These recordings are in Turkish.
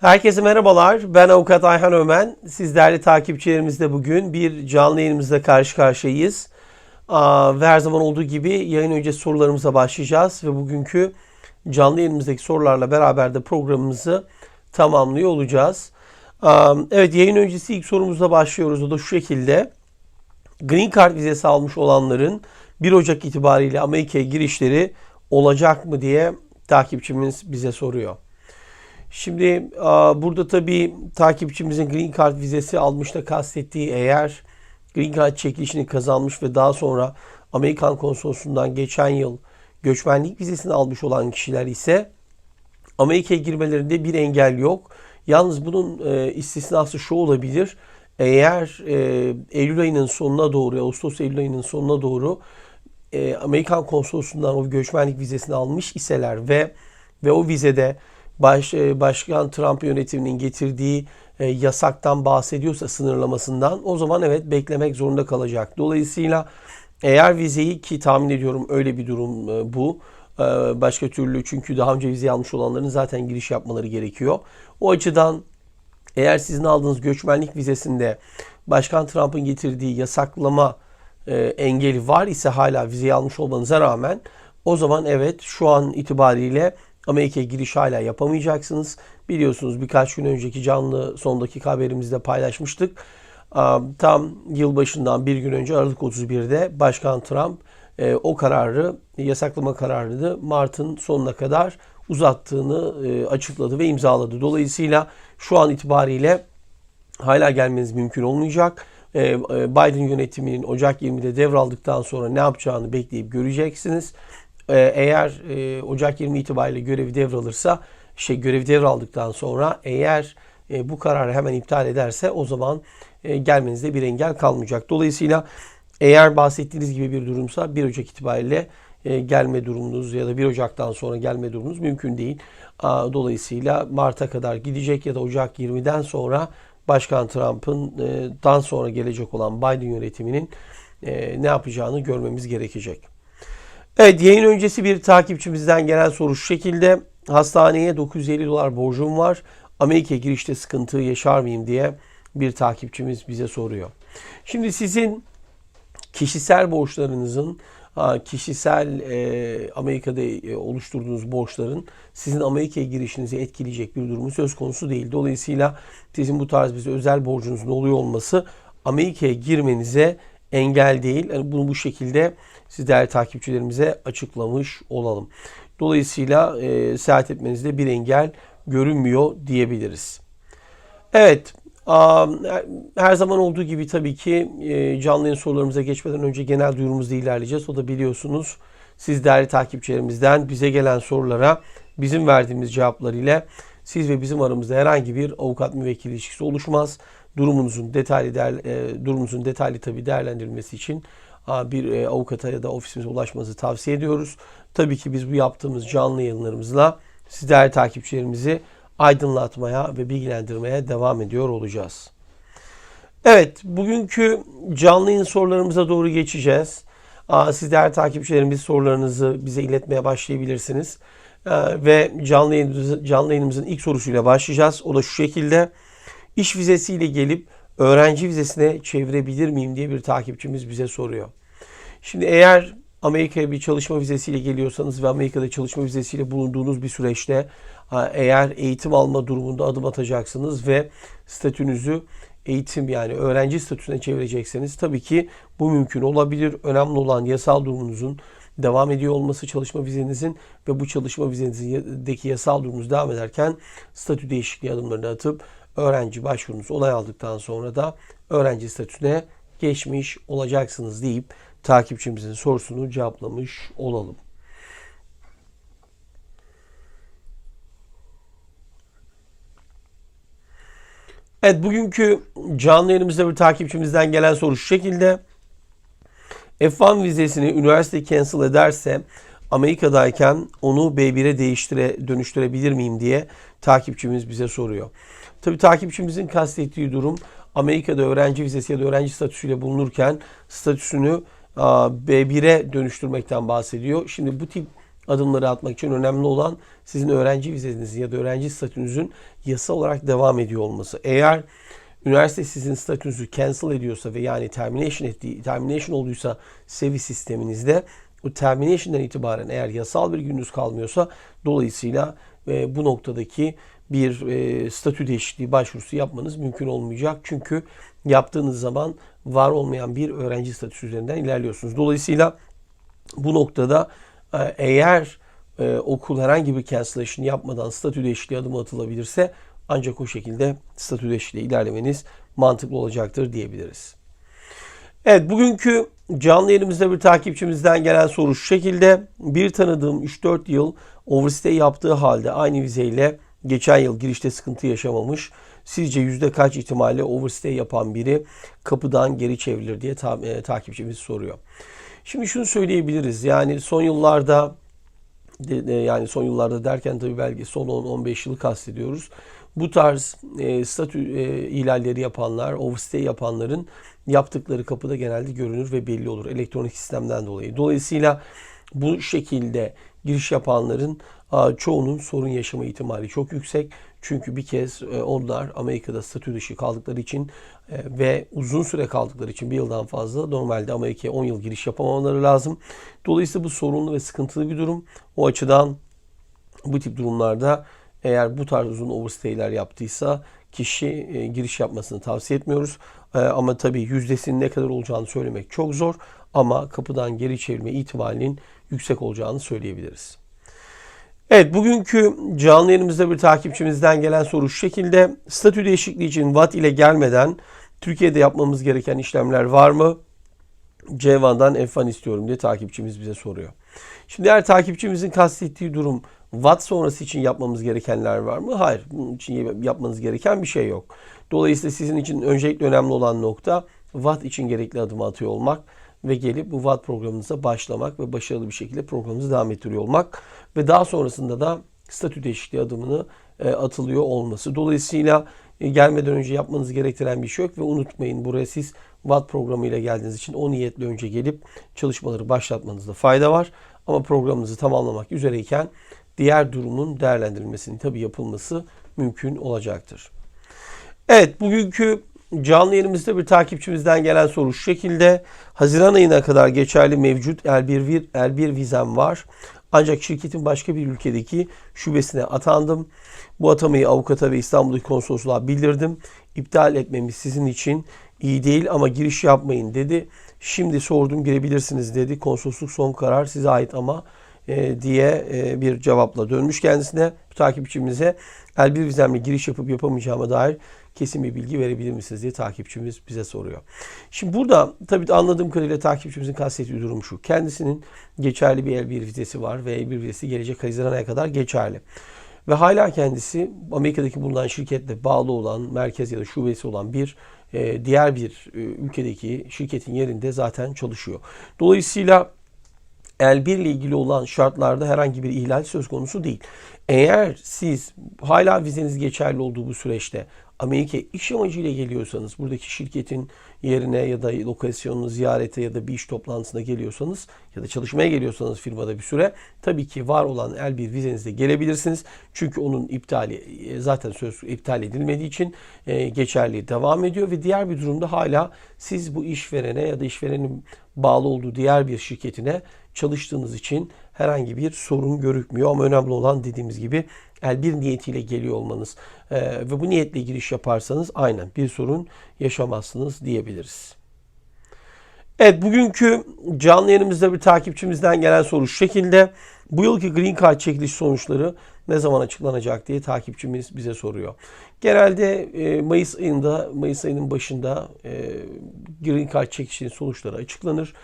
Herkese merhabalar. Ben Avukat Ayhan Ömen. Siz değerli takipçilerimizle bugün bir canlı yayınımızda karşı karşıyayız. Ve her zaman olduğu gibi yayın öncesi sorularımıza başlayacağız. Ve bugünkü canlı yayınımızdaki sorularla beraber de programımızı tamamlıyor olacağız. Evet yayın öncesi ilk sorumuzla başlıyoruz. O da şu şekilde. Green Card vizesi almış olanların 1 Ocak itibariyle Amerika'ya girişleri olacak mı diye takipçimiz bize soruyor. Şimdi burada tabii takipçimizin Green Card vizesi almış da kastettiği eğer Green Card çekilişini kazanmış ve daha sonra Amerikan konsolosundan geçen yıl göçmenlik vizesini almış olan kişiler ise Amerika'ya girmelerinde bir engel yok. Yalnız bunun e, istisnası şu olabilir. Eğer e, Eylül ayının sonuna doğru, Ağustos Eylül ayının sonuna doğru e, Amerikan konsolosundan o göçmenlik vizesini almış iseler ve ve o vizede baş, e, Başkan Trump yönetiminin getirdiği e, yasaktan bahsediyorsa sınırlamasından o zaman evet beklemek zorunda kalacak. Dolayısıyla eğer vizeyi ki tahmin ediyorum öyle bir durum e, bu. Başka türlü çünkü daha önce vize almış olanların zaten giriş yapmaları gerekiyor. O açıdan eğer sizin aldığınız göçmenlik vizesinde Başkan Trump'ın getirdiği yasaklama engeli var ise hala vizeyi almış olmanıza rağmen o zaman evet şu an itibariyle Amerika'ya giriş hala yapamayacaksınız. Biliyorsunuz birkaç gün önceki canlı son dakika haberimizde paylaşmıştık. Tam yılbaşından bir gün önce Aralık 31'de Başkan Trump e, o kararı yasaklama kararını Mart'ın sonuna kadar uzattığını e, açıkladı ve imzaladı. Dolayısıyla şu an itibariyle hala gelmeniz mümkün olmayacak. E, Biden yönetiminin Ocak 20'de devraldıktan sonra ne yapacağını bekleyip göreceksiniz. Ee, Eğer e, Ocak 20 itibariyle görevi devralırsa, şey görevi devraldıktan sonra eğer e, bu kararı hemen iptal ederse o zaman e, gelmenizde bir engel kalmayacak. Dolayısıyla eğer bahsettiğiniz gibi bir durumsa 1 Ocak itibariyle e, gelme durumunuz ya da 1 Ocak'tan sonra gelme durumunuz mümkün değil. Aa, Dolayısıyla Mart'a kadar gidecek ya da Ocak 20'den sonra Başkan Trump'ın e, dan sonra gelecek olan Biden yönetiminin e, ne yapacağını görmemiz gerekecek. Evet yayın öncesi bir takipçimizden gelen soru şu şekilde. Hastaneye 950 dolar borcum var. Amerika'ya girişte sıkıntı yaşar mıyım diye bir takipçimiz bize soruyor. Şimdi sizin kişisel borçlarınızın kişisel e, Amerika'da e, oluşturduğunuz borçların sizin Amerika'ya girişinizi etkileyecek bir durumu söz konusu değil. Dolayısıyla sizin bu tarz bir özel borcunuzun oluyor olması Amerika'ya girmenize engel değil. Yani bunu bu şekilde siz değerli takipçilerimize açıklamış olalım. Dolayısıyla e, seyahat etmenizde bir engel görünmüyor diyebiliriz. Evet, her zaman olduğu gibi tabii ki e, canlı yayın sorularımıza geçmeden önce genel duyurumuzla ilerleyeceğiz. O da biliyorsunuz siz değerli takipçilerimizden bize gelen sorulara bizim verdiğimiz cevaplar ile siz ve bizim aramızda herhangi bir avukat müvekkil ilişkisi oluşmaz. Durumunuzun detaylı değer, e, durumunuzun detaylı tabii değerlendirilmesi için bir e, avukata ya da ofisimize ulaşmanızı tavsiye ediyoruz. Tabii ki biz bu yaptığımız canlı yayınlarımızla siz değerli takipçilerimizi aydınlatmaya ve bilgilendirmeye devam ediyor olacağız. Evet, bugünkü canlı yayın sorularımıza doğru geçeceğiz. Siz değerli takipçilerimiz sorularınızı bize iletmeye başlayabilirsiniz. Ve canlı, yayınımızı, canlı yayınımızın ilk sorusuyla başlayacağız. O da şu şekilde. İş vizesiyle gelip öğrenci vizesine çevirebilir miyim diye bir takipçimiz bize soruyor. Şimdi eğer Amerika'ya bir çalışma vizesiyle geliyorsanız ve Amerika'da çalışma vizesiyle bulunduğunuz bir süreçte eğer eğitim alma durumunda adım atacaksınız ve statünüzü eğitim yani öğrenci statüsüne çevirecekseniz tabii ki bu mümkün olabilir. Önemli olan yasal durumunuzun devam ediyor olması çalışma vizenizin ve bu çalışma vizenizdeki yasal durumunuz devam ederken statü değişikliği adımlarını atıp öğrenci başvurunuz onay aldıktan sonra da öğrenci statüsüne geçmiş olacaksınız deyip takipçimizin sorusunu cevaplamış olalım. Evet bugünkü canlı yayınımızda bir takipçimizden gelen soru şu şekilde. F1 vizesini üniversite cancel ederse Amerika'dayken onu B1'e değiştire, dönüştürebilir miyim diye takipçimiz bize soruyor. Tabii takipçimizin kastettiği durum Amerika'da öğrenci vizesi ya da öğrenci statüsüyle bulunurken statüsünü B1'e dönüştürmekten bahsediyor. Şimdi bu tip adımları atmak için önemli olan sizin öğrenci vizenizin ya da öğrenci statünüzün yasa olarak devam ediyor olması. Eğer üniversite sizin statünüzü cancel ediyorsa ve yani termination ettiği, termination olduysa sevi sisteminizde o termination'dan itibaren eğer yasal bir gününüz kalmıyorsa dolayısıyla e, bu noktadaki bir e, statü değişikliği başvurusu yapmanız mümkün olmayacak. Çünkü yaptığınız zaman var olmayan bir öğrenci statüsü üzerinden ilerliyorsunuz. Dolayısıyla bu noktada e, eğer e, okul herhangi bir cancellation yapmadan statü değişikliği adımı atılabilirse ancak o şekilde statü değişikliği ilerlemeniz mantıklı olacaktır diyebiliriz. Evet bugünkü canlı yayınımızda bir takipçimizden gelen soru şu şekilde. Bir tanıdığım 3-4 yıl overstay yaptığı halde aynı vizeyle geçen yıl girişte sıkıntı yaşamamış. Sizce yüzde kaç ihtimalle overstay yapan biri kapıdan geri çevrilir diye ta- e, takipçimiz soruyor. Şimdi şunu söyleyebiliriz. Yani son yıllarda de- de- yani son yıllarda derken tabii belki son 10-15 yılı kastediyoruz. Bu tarz e, statü e, ihlalleri yapanlar, overstay yapanların yaptıkları kapıda genelde görünür ve belli olur elektronik sistemden dolayı. Dolayısıyla bu şekilde giriş yapanların çoğunun sorun yaşama ihtimali çok yüksek. Çünkü bir kez e, onlar Amerika'da statü dışı kaldıkları için e, ve uzun süre kaldıkları için bir yıldan fazla normalde Amerika'ya 10 yıl giriş yapamamaları lazım. Dolayısıyla bu sorunlu ve sıkıntılı bir durum. O açıdan bu tip durumlarda eğer bu tarz uzun overstay'ler yaptıysa kişi e, giriş yapmasını tavsiye etmiyoruz. Ama tabii yüzdesinin ne kadar olacağını söylemek çok zor. Ama kapıdan geri çevirme ihtimalinin yüksek olacağını söyleyebiliriz. Evet bugünkü canlı yayınımızda bir takipçimizden gelen soru şu şekilde. Statü değişikliği için VAT ile gelmeden Türkiye'de yapmamız gereken işlemler var mı? C1'dan F1 istiyorum diye takipçimiz bize soruyor. Şimdi eğer takipçimizin kastettiği durum Watt sonrası için yapmamız gerekenler var mı? Hayır. Bunun için yapmanız gereken bir şey yok. Dolayısıyla sizin için öncelikle önemli olan nokta Watt için gerekli adımı atıyor olmak ve gelip bu Watt programınıza başlamak ve başarılı bir şekilde programınızı devam ettiriyor olmak ve daha sonrasında da statü değişikliği adımını e, atılıyor olması. Dolayısıyla e, gelmeden önce yapmanız gerektiren bir şey yok ve unutmayın buraya siz Watt programıyla geldiğiniz için o niyetle önce gelip çalışmaları başlatmanızda fayda var. Ama programınızı tamamlamak üzereyken diğer durumun değerlendirilmesinin tabii yapılması mümkün olacaktır. Evet bugünkü canlı yayınımızda bir takipçimizden gelen soru şu şekilde. Haziran ayına kadar geçerli mevcut L1, L1 vizem var. Ancak şirketin başka bir ülkedeki şubesine atandım. Bu atamayı avukata ve İstanbul'daki konsolosluğa bildirdim. İptal etmemiz sizin için iyi değil ama giriş yapmayın dedi. Şimdi sordum girebilirsiniz dedi. Konsolosluk son karar size ait ama e, diye e, bir cevapla dönmüş kendisine. Bu takipçimize L1 vizemle giriş yapıp yapamayacağıma dair kesin bir bilgi verebilir misiniz diye takipçimiz bize soruyor. Şimdi burada tabii anladığım kadarıyla takipçimizin kastettiği durum şu. Kendisinin geçerli bir L1 vizesi var ve L1 vizesi gelecek Haziran kadar geçerli. Ve hala kendisi Amerika'daki bulunan şirketle bağlı olan merkez ya da şubesi olan bir e, diğer bir e, ülkedeki şirketin yerinde zaten çalışıyor. Dolayısıyla L1 ile ilgili olan şartlarda herhangi bir ihlal söz konusu değil. Eğer siz hala vizeniz geçerli olduğu bu süreçte Amerika iş amacıyla geliyorsanız, buradaki şirketin yerine ya da lokasyonunu ziyarete ya da bir iş toplantısına geliyorsanız ya da çalışmaya geliyorsanız firmada bir süre tabii ki var olan L1 vizenizle gelebilirsiniz. Çünkü onun iptali e, zaten söz iptal edilmediği için e, geçerli devam ediyor ve diğer bir durumda hala siz bu işverene ya da işverenin bağlı olduğu diğer bir şirketine çalıştığınız için herhangi bir sorun görükmüyor. Ama önemli olan dediğimiz gibi L1 niyetiyle geliyor olmanız ee, ve bu niyetle giriş yaparsanız aynen bir sorun yaşamazsınız diyebiliriz. Evet bugünkü canlı yayınımızda bir takipçimizden gelen soru şu şekilde. Bu yılki Green Card çekiliş sonuçları ne zaman açıklanacak diye takipçimiz bize soruyor. Genelde e, Mayıs ayında, Mayıs ayının başında e, Green Card çekilişinin sonuçları açıklanır.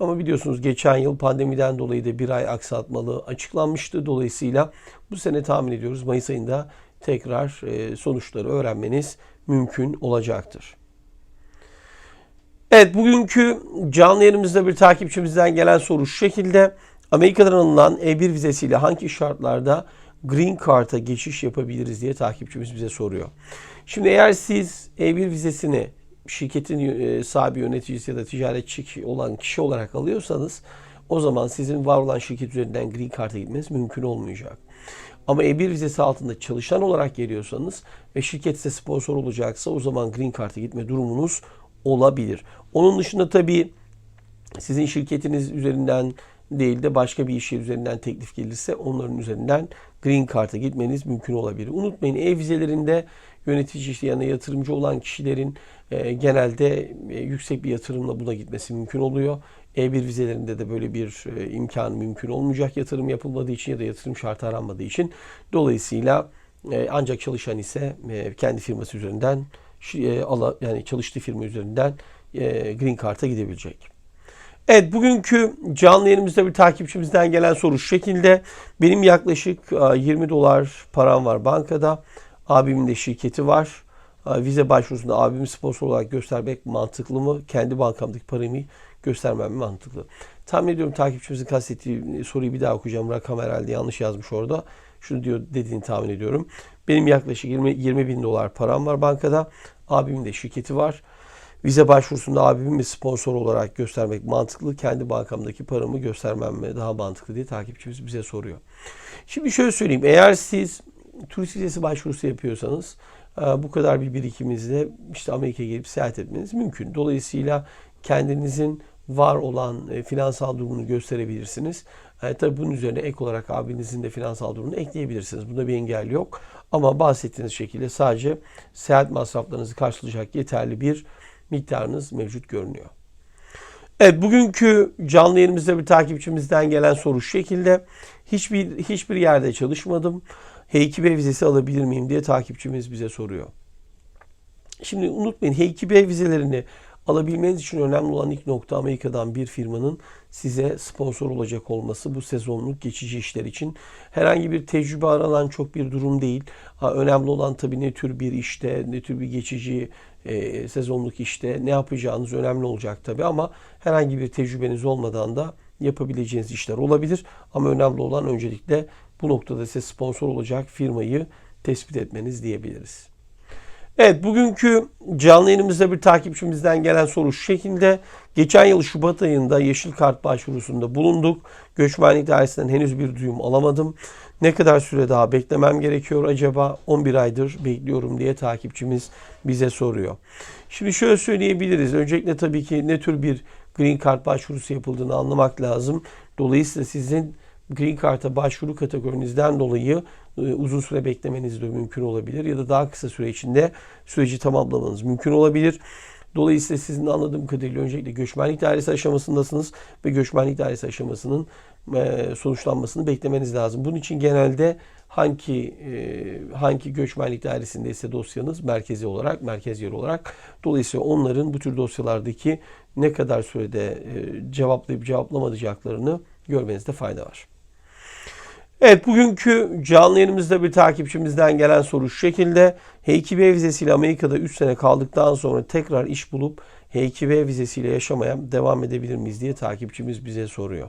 Ama biliyorsunuz geçen yıl pandemiden dolayı da bir ay aksatmalı açıklanmıştı. Dolayısıyla bu sene tahmin ediyoruz Mayıs ayında tekrar e, sonuçları öğrenmeniz mümkün olacaktır. Evet bugünkü canlı yayınımızda bir takipçimizden gelen soru şu şekilde. Amerika'dan alınan E1 vizesiyle hangi şartlarda Green Card'a geçiş yapabiliriz diye takipçimiz bize soruyor. Şimdi eğer siz E1 vizesini şirketin e, sahibi yöneticisi ya da ticaretçi olan kişi olarak alıyorsanız o zaman sizin var olan şirket üzerinden Green Card'a gitmeniz mümkün olmayacak. Ama E1 vizesi altında çalışan olarak geliyorsanız ve şirket size sponsor olacaksa o zaman Green Card'a gitme durumunuz olabilir. Onun dışında tabii sizin şirketiniz üzerinden değil de başka bir iş üzerinden teklif gelirse onların üzerinden Green Card'a gitmeniz mümkün olabilir. Unutmayın ev vizelerinde yönetici işte yani yatırımcı olan kişilerin e, genelde e, yüksek bir yatırımla buna gitmesi mümkün oluyor. E1 vizelerinde de böyle bir e, imkan mümkün olmayacak yatırım yapılmadığı için ya da yatırım şartı aranmadığı için. Dolayısıyla e, ancak çalışan ise e, kendi firması üzerinden e, ala, yani çalıştığı firma üzerinden e, Green Card'a gidebilecek. Evet bugünkü canlı yayınımızda bir takipçimizden gelen soru şu şekilde. Benim yaklaşık e, 20 dolar param var bankada. Abimin de şirketi var. E, Vize başvurusunda abimi sponsor olarak göstermek mantıklı mı? Kendi bankamdaki paramı göstermem mi mantıklı? Tahmin ediyorum takipçimizin kastettiği soruyu bir daha okuyacağım. Rakam herhalde yanlış yazmış orada. Şunu diyor dediğini tahmin ediyorum. Benim yaklaşık 20, 20 bin dolar param var bankada. Abimin de şirketi var. Vize başvurusunda abimi mi sponsor olarak göstermek mantıklı, kendi bankamdaki paramı göstermem mi daha mantıklı diye takipçimiz bize soruyor. Şimdi şöyle söyleyeyim, eğer siz turist vizesi başvurusu yapıyorsanız e, bu kadar bir birikiminizle işte Amerika'ya gelip seyahat etmeniz mümkün. Dolayısıyla kendinizin var olan e, finansal durumunu gösterebilirsiniz. E, tabii bunun üzerine ek olarak abinizin de finansal durumunu ekleyebilirsiniz. Bunda bir engel yok. Ama bahsettiğiniz şekilde sadece seyahat masraflarınızı karşılayacak yeterli bir miktarınız mevcut görünüyor. Evet bugünkü canlı yayınımızda bir takipçimizden gelen soru şu şekilde. Hiçbir hiçbir yerde çalışmadım. H2B vizesi alabilir miyim diye takipçimiz bize soruyor. Şimdi unutmayın H2B vizelerini alabilmeniz için önemli olan ilk nokta Amerika'dan bir firmanın size sponsor olacak olması bu sezonluk geçici işler için. Herhangi bir tecrübe aranan çok bir durum değil. Ha, önemli olan tabii ne tür bir işte, ne tür bir geçici e, sezonluk işte ne yapacağınız önemli olacak tabii ama herhangi bir tecrübeniz olmadan da yapabileceğiniz işler olabilir. Ama önemli olan öncelikle bu noktada size sponsor olacak firmayı tespit etmeniz diyebiliriz. Evet bugünkü canlı yayınımızda bir takipçimizden gelen soru şu şekilde. Geçen yıl Şubat ayında yeşil kart başvurusunda bulunduk. Göçmenlik dairesinden henüz bir duyum alamadım. Ne kadar süre daha beklemem gerekiyor acaba? 11 aydır bekliyorum diye takipçimiz bize soruyor. Şimdi şöyle söyleyebiliriz. Öncelikle tabii ki ne tür bir Green Card başvurusu yapıldığını anlamak lazım. Dolayısıyla sizin Green Card'a başvuru kategorinizden dolayı e, uzun süre beklemeniz de mümkün olabilir ya da daha kısa süre içinde süreci tamamlamanız mümkün olabilir. Dolayısıyla sizin anladığım kadarıyla öncelikle göçmenlik dairesi aşamasındasınız ve göçmenlik dairesi aşamasının e, sonuçlanmasını beklemeniz lazım. Bunun için genelde hangi e, hangi göçmenlik dairesindeyse dosyanız merkezi olarak, merkez yeri olarak dolayısıyla onların bu tür dosyalardaki ne kadar sürede cevaplayıp cevaplamayacaklarını görmenizde fayda var. Evet bugünkü canlı yayınımızda bir takipçimizden gelen soru şu şekilde. H2B vizesiyle Amerika'da 3 sene kaldıktan sonra tekrar iş bulup H2B vizesiyle yaşamaya devam edebilir miyiz diye takipçimiz bize soruyor.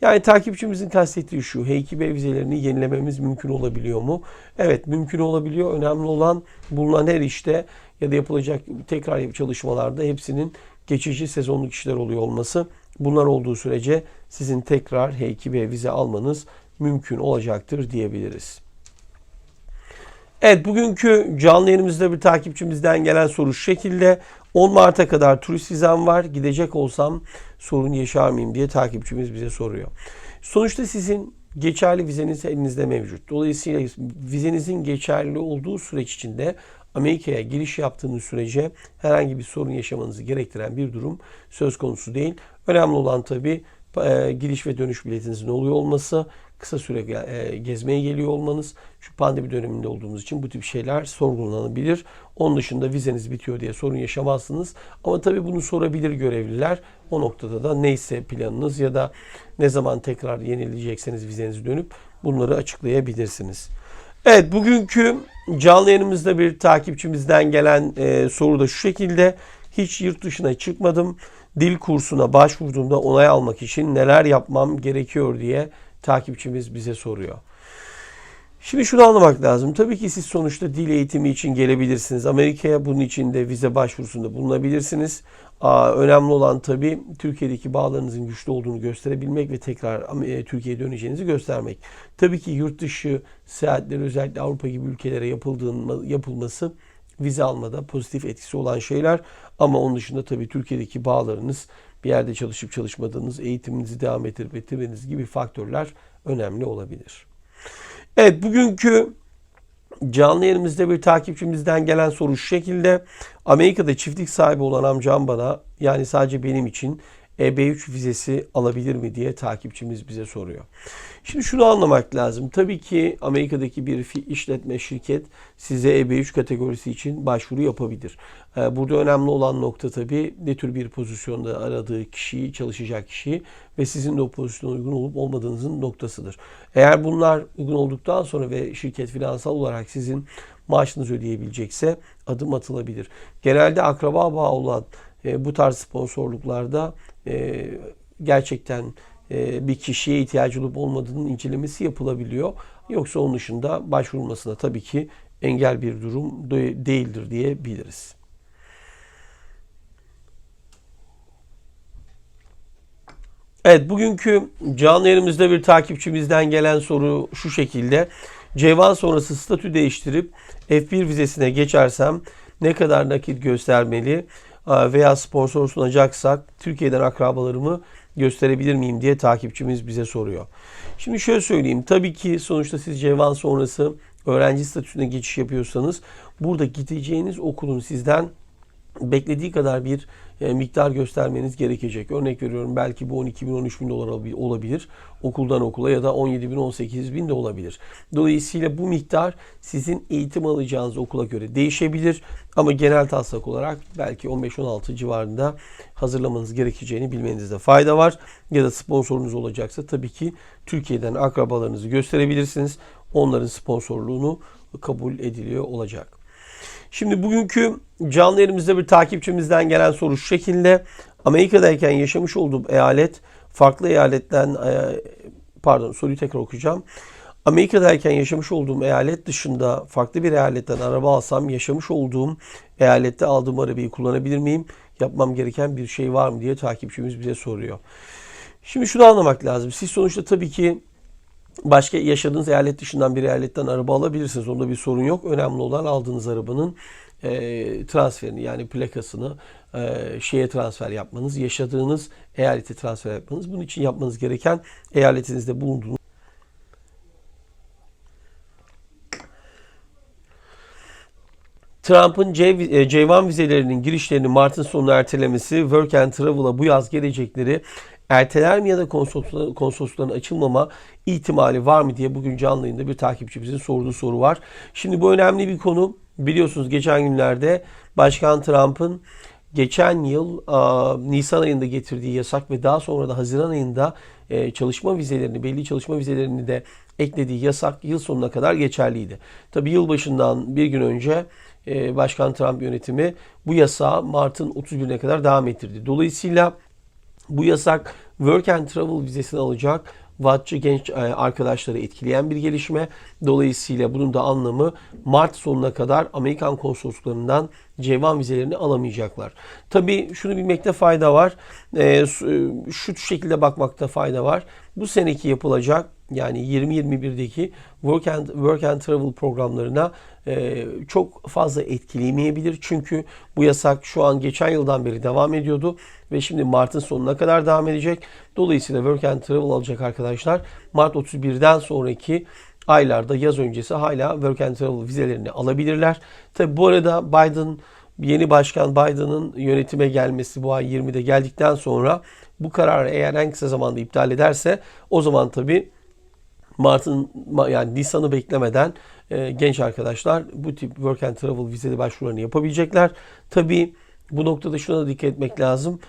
Yani takipçimizin kastettiği şu H2B vizelerini yenilememiz mümkün olabiliyor mu? Evet mümkün olabiliyor. Önemli olan bulunan her işte ya da yapılacak tekrar çalışmalarda hepsinin geçici sezonluk işler oluyor olması. Bunlar olduğu sürece sizin tekrar H2B vize almanız mümkün olacaktır diyebiliriz. Evet bugünkü canlı yayınımızda bir takipçimizden gelen soru şu şekilde. 10 Mart'a kadar turist vizem var. Gidecek olsam sorun yaşar mıyım diye takipçimiz bize soruyor. Sonuçta sizin geçerli vizeniz elinizde mevcut. Dolayısıyla vizenizin geçerli olduğu süreç içinde Amerika'ya giriş yaptığınız sürece herhangi bir sorun yaşamanızı gerektiren bir durum söz konusu değil. Önemli olan tabii e, giriş ve dönüş biletinizin oluyor olması, kısa süre e, gezmeye geliyor olmanız. Şu pandemi döneminde olduğumuz için bu tip şeyler sorgulanabilir. Onun dışında vizeniz bitiyor diye sorun yaşamazsınız. Ama tabii bunu sorabilir görevliler. O noktada da neyse planınız ya da ne zaman tekrar yenileyecekseniz vizenizi dönüp bunları açıklayabilirsiniz. Evet bugünkü canlı yayınımızda bir takipçimizden gelen e, soru da şu şekilde. Hiç yurt dışına çıkmadım. Dil kursuna başvurduğumda onay almak için neler yapmam gerekiyor diye takipçimiz bize soruyor. Şimdi şunu anlamak lazım. Tabii ki siz sonuçta dil eğitimi için gelebilirsiniz. Amerika'ya bunun için de vize başvurusunda bulunabilirsiniz. Aa, önemli olan tabii Türkiye'deki bağlarınızın güçlü olduğunu gösterebilmek ve tekrar e, Türkiye'ye döneceğinizi göstermek. Tabii ki yurt dışı seyahatleri özellikle Avrupa gibi ülkelere yapıldığın, yapılması vize almada pozitif etkisi olan şeyler. Ama onun dışında tabii Türkiye'deki bağlarınız, bir yerde çalışıp çalışmadığınız, eğitiminizi devam ettirip ettirmeniz gibi faktörler önemli olabilir. Evet bugünkü canlı yerimizde bir takipçimizden gelen soru şu şekilde. Amerika'da çiftlik sahibi olan amcam bana yani sadece benim için EB3 vizesi alabilir mi diye takipçimiz bize soruyor. Şimdi şunu anlamak lazım. Tabii ki Amerika'daki bir işletme şirket size EB3 kategorisi için başvuru yapabilir. Ee, burada önemli olan nokta tabii ne tür bir pozisyonda aradığı kişiyi, çalışacak kişiyi ve sizin de o pozisyona uygun olup olmadığınızın noktasıdır. Eğer bunlar uygun olduktan sonra ve şirket finansal olarak sizin maaşınızı ödeyebilecekse adım atılabilir. Genelde akraba bağı olan e, bu tarz sponsorluklarda e, gerçekten e, bir kişiye ihtiyacı olup olmadığının incelemesi yapılabiliyor. Yoksa onun dışında başvurulmasına tabii ki engel bir durum değildir diyebiliriz. Evet bugünkü canlı yerimizde bir takipçimizden gelen soru şu şekilde. Ceyvan sonrası statü değiştirip F1 vizesine geçersem ne kadar nakit göstermeli veya sponsor sunacaksak Türkiye'den akrabalarımı gösterebilir miyim diye takipçimiz bize soruyor. Şimdi şöyle söyleyeyim. Tabii ki sonuçta siz Cevan sonrası öğrenci statüsüne geçiş yapıyorsanız burada gideceğiniz okulun sizden beklediği kadar bir e, miktar göstermeniz gerekecek. Örnek veriyorum belki bu 12 bin 13 bin dolar olabilir okuldan okula ya da 17 bin 18 bin de olabilir. Dolayısıyla bu miktar sizin eğitim alacağınız okula göre değişebilir ama genel taslak olarak belki 15-16 civarında hazırlamanız gerekeceğini bilmenizde fayda var. Ya da sponsorunuz olacaksa tabii ki Türkiye'den akrabalarınızı gösterebilirsiniz. Onların sponsorluğunu kabul ediliyor olacak. Şimdi bugünkü canlı yerimizde bir takipçimizden gelen soru şu şekilde. Amerika'dayken yaşamış olduğum eyalet farklı eyaletten e, pardon soruyu tekrar okuyacağım. Amerika'dayken yaşamış olduğum eyalet dışında farklı bir eyaletten araba alsam yaşamış olduğum eyalette aldığım arabayı kullanabilir miyim? Yapmam gereken bir şey var mı diye takipçimiz bize soruyor. Şimdi şunu anlamak lazım. Siz sonuçta tabii ki başka yaşadığınız eyalet dışından bir eyaletten araba alabilirsiniz. Onda bir sorun yok. Önemli olan aldığınız arabanın e, transferini yani plakasını e, şeye transfer yapmanız, yaşadığınız eyalete transfer yapmanız. Bunun için yapmanız gereken eyaletinizde bulunduğunuz Trump'ın C, e, C1 vizelerinin girişlerini Mart'ın sonuna ertelemesi, Work and Travel'a bu yaz gelecekleri erteler mi ya da konsolosluğun açılmama ihtimali var mı diye bugün canlı yayında bir takipçimizin sorduğu soru var. Şimdi bu önemli bir konu. Biliyorsunuz geçen günlerde Başkan Trump'ın geçen yıl Nisan ayında getirdiği yasak ve daha sonra da Haziran ayında e, çalışma vizelerini, belli çalışma vizelerini de eklediği yasak yıl sonuna kadar geçerliydi. Tabi yılbaşından bir gün önce e, Başkan Trump yönetimi bu yasağı Mart'ın 31'ine kadar devam ettirdi. Dolayısıyla bu yasak Work and Travel vizesini alacak Vatçı genç e, arkadaşları etkileyen bir gelişme. Dolayısıyla bunun da anlamı Mart sonuna kadar Amerikan konsolosluklarından Cevan vizelerini alamayacaklar. Tabii şunu bilmekte fayda var. E, şu şekilde bakmakta fayda var. Bu seneki yapılacak yani 2021'deki Work and, Work and Travel programlarına e, çok fazla etkileyemeyebilir. Çünkü bu yasak şu an geçen yıldan beri devam ediyordu ve şimdi Mart'ın sonuna kadar devam edecek. Dolayısıyla Work and Travel alacak arkadaşlar Mart 31'den sonraki aylarda yaz öncesi hala Work and Travel vizelerini alabilirler. Tabi bu arada Biden yeni başkan Biden'ın yönetime gelmesi bu ay 20'de geldikten sonra bu kararı eğer en kısa zamanda iptal ederse o zaman tabi Mart'ın yani Nisan'ı beklemeden e, genç arkadaşlar bu tip work and travel vizeli başvurularını yapabilecekler. Tabi bu noktada şuna da dikkat etmek lazım.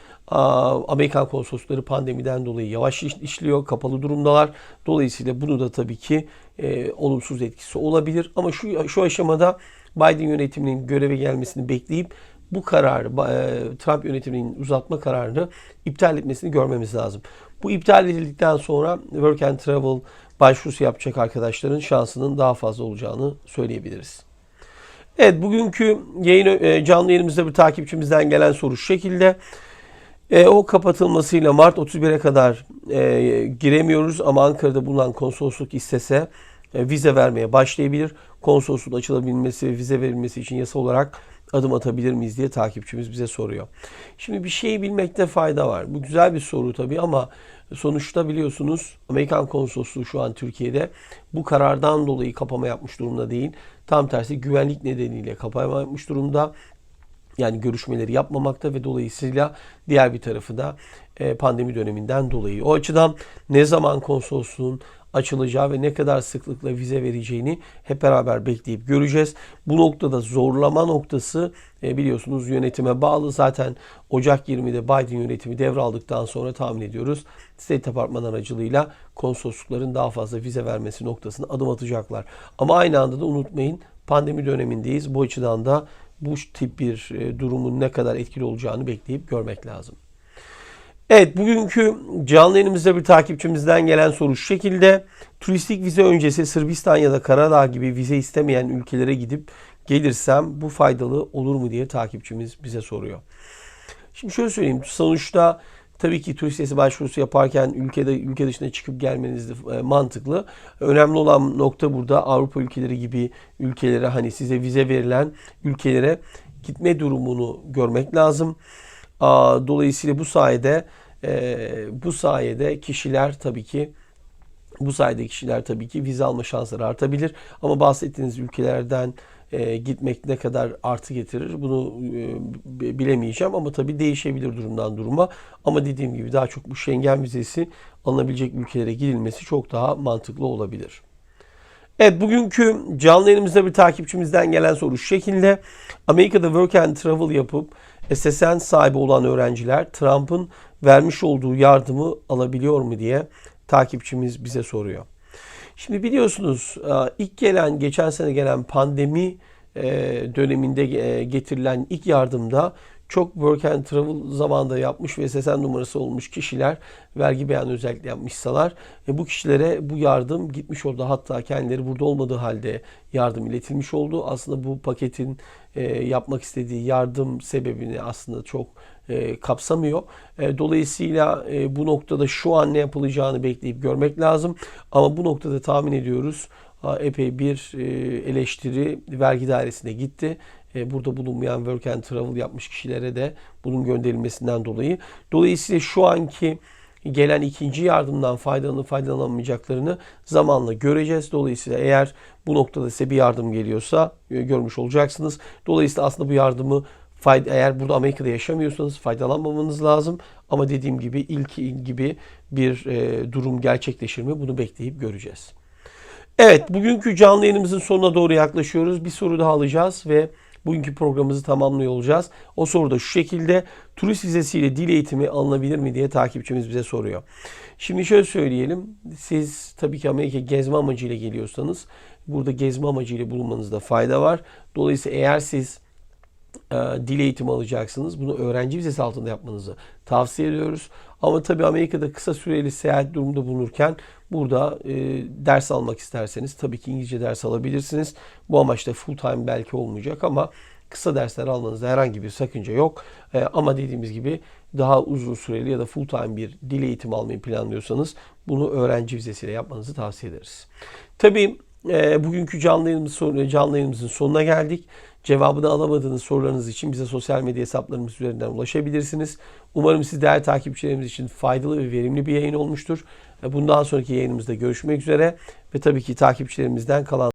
Amerikan konsolosları pandemiden dolayı yavaş işliyor, kapalı durumdalar. Dolayısıyla bunu da tabii ki e, olumsuz etkisi olabilir. Ama şu şu aşamada Biden yönetiminin göreve gelmesini bekleyip bu kararı, e, Trump yönetiminin uzatma kararını iptal etmesini görmemiz lazım. Bu iptal edildikten sonra Work and Travel başvurusu yapacak arkadaşların şansının daha fazla olacağını söyleyebiliriz. Evet bugünkü yayın e, canlı yayınımızda bir takipçimizden gelen soru şu şekilde. E, o kapatılmasıyla Mart 31'e kadar e, giremiyoruz ama Ankara'da bulunan konsolosluk istese e, vize vermeye başlayabilir. Konsolosluk açılabilmesi ve vize verilmesi için yasa olarak adım atabilir miyiz diye takipçimiz bize soruyor. Şimdi bir şeyi bilmekte fayda var. Bu güzel bir soru tabii ama sonuçta biliyorsunuz Amerikan konsolosluğu şu an Türkiye'de bu karardan dolayı kapama yapmış durumda değil. Tam tersi güvenlik nedeniyle kapama yapmış durumda. Yani görüşmeleri yapmamakta ve dolayısıyla diğer bir tarafı da e, pandemi döneminden dolayı. O açıdan ne zaman konsolosluğun açılacağı ve ne kadar sıklıkla vize vereceğini hep beraber bekleyip göreceğiz. Bu noktada zorlama noktası e, biliyorsunuz yönetime bağlı. Zaten Ocak 20'de Biden yönetimi devraldıktan sonra tahmin ediyoruz State Department aracılığıyla konsoloslukların daha fazla vize vermesi noktasına adım atacaklar. Ama aynı anda da unutmayın pandemi dönemindeyiz. Bu açıdan da bu tip bir e, durumun ne kadar etkili olacağını bekleyip görmek lazım. Evet bugünkü canlı yayınımızda bir takipçimizden gelen soru şu şekilde. Turistik vize öncesi Sırbistan ya da Karadağ gibi vize istemeyen ülkelere gidip gelirsem bu faydalı olur mu diye takipçimiz bize soruyor. Şimdi şöyle söyleyeyim. Sonuçta tabii ki turist vizesi başvurusu yaparken ülkede ülke dışına çıkıp gelmeniz de e, mantıklı. Önemli olan nokta burada Avrupa ülkeleri gibi ülkelere hani size vize verilen ülkelere gitme durumunu görmek lazım. Dolayısıyla bu sayede e, bu sayede kişiler tabii ki bu sayede kişiler tabii ki vize alma şansları artabilir. Ama bahsettiğiniz ülkelerden e, gitmek ne kadar artı getirir bunu e, bilemeyeceğim ama tabii değişebilir durumdan duruma. Ama dediğim gibi daha çok bu Schengen vizesi alınabilecek ülkelere gidilmesi çok daha mantıklı olabilir. Evet bugünkü canlı yayınımızda bir takipçimizden gelen soru şu şekilde. Amerika'da work and travel yapıp SSN sahibi olan öğrenciler Trump'ın vermiş olduğu yardımı alabiliyor mu diye takipçimiz bize soruyor. Şimdi biliyorsunuz e, ilk gelen geçen sene gelen pandemi e, döneminde e, getirilen ilk yardımda çok work and travel zamanında yapmış ve SSN numarası olmuş kişiler vergi beyanı özellikle yapmışsalar ve bu kişilere bu yardım gitmiş oldu. Hatta kendileri burada olmadığı halde yardım iletilmiş oldu. Aslında bu paketin e, yapmak istediği yardım sebebini aslında çok e, kapsamıyor. E, dolayısıyla e, bu noktada şu an ne yapılacağını bekleyip görmek lazım. Ama bu noktada tahmin ediyoruz epey bir e, eleştiri vergi dairesine gitti. E, burada bulunmayan work and travel yapmış kişilere de bunun gönderilmesinden dolayı. Dolayısıyla şu anki gelen ikinci yardımdan faydalanıp faydalanamayacaklarını zamanla göreceğiz. Dolayısıyla eğer bu noktada size bir yardım geliyorsa e, görmüş olacaksınız. Dolayısıyla aslında bu yardımı fayda, eğer burada Amerika'da yaşamıyorsanız faydalanmamanız lazım. Ama dediğim gibi ilk gibi bir e, durum gerçekleşir mi bunu bekleyip göreceğiz. Evet bugünkü canlı yayınımızın sonuna doğru yaklaşıyoruz. Bir soru daha alacağız ve bugünkü programımızı tamamlıyor olacağız. O soru da şu şekilde turist vizesiyle dil eğitimi alınabilir mi diye takipçimiz bize soruyor. Şimdi şöyle söyleyelim. Siz tabii ki Amerika gezme amacıyla geliyorsanız burada gezme amacıyla bulunmanızda fayda var. Dolayısıyla eğer siz e, dil eğitimi alacaksınız. Bunu öğrenci vizesi altında yapmanızı tavsiye ediyoruz. Ama tabii Amerika'da kısa süreli seyahat durumunda bulunurken burada e, ders almak isterseniz tabii ki İngilizce ders alabilirsiniz. Bu amaçla full time belki olmayacak ama kısa dersler almanızda herhangi bir sakınca yok. E, ama dediğimiz gibi daha uzun süreli ya da full time bir dil eğitimi almayı planlıyorsanız bunu öğrenci vizesiyle yapmanızı tavsiye ederiz. Tabii e, bugünkü canlı, yayınımız, canlı yayınımızın sonuna geldik. Cevabını alamadığınız sorularınız için bize sosyal medya hesaplarımız üzerinden ulaşabilirsiniz. Umarım siz değerli takipçilerimiz için faydalı ve verimli bir yayın olmuştur. Bundan sonraki yayınımızda görüşmek üzere ve tabii ki takipçilerimizden kalan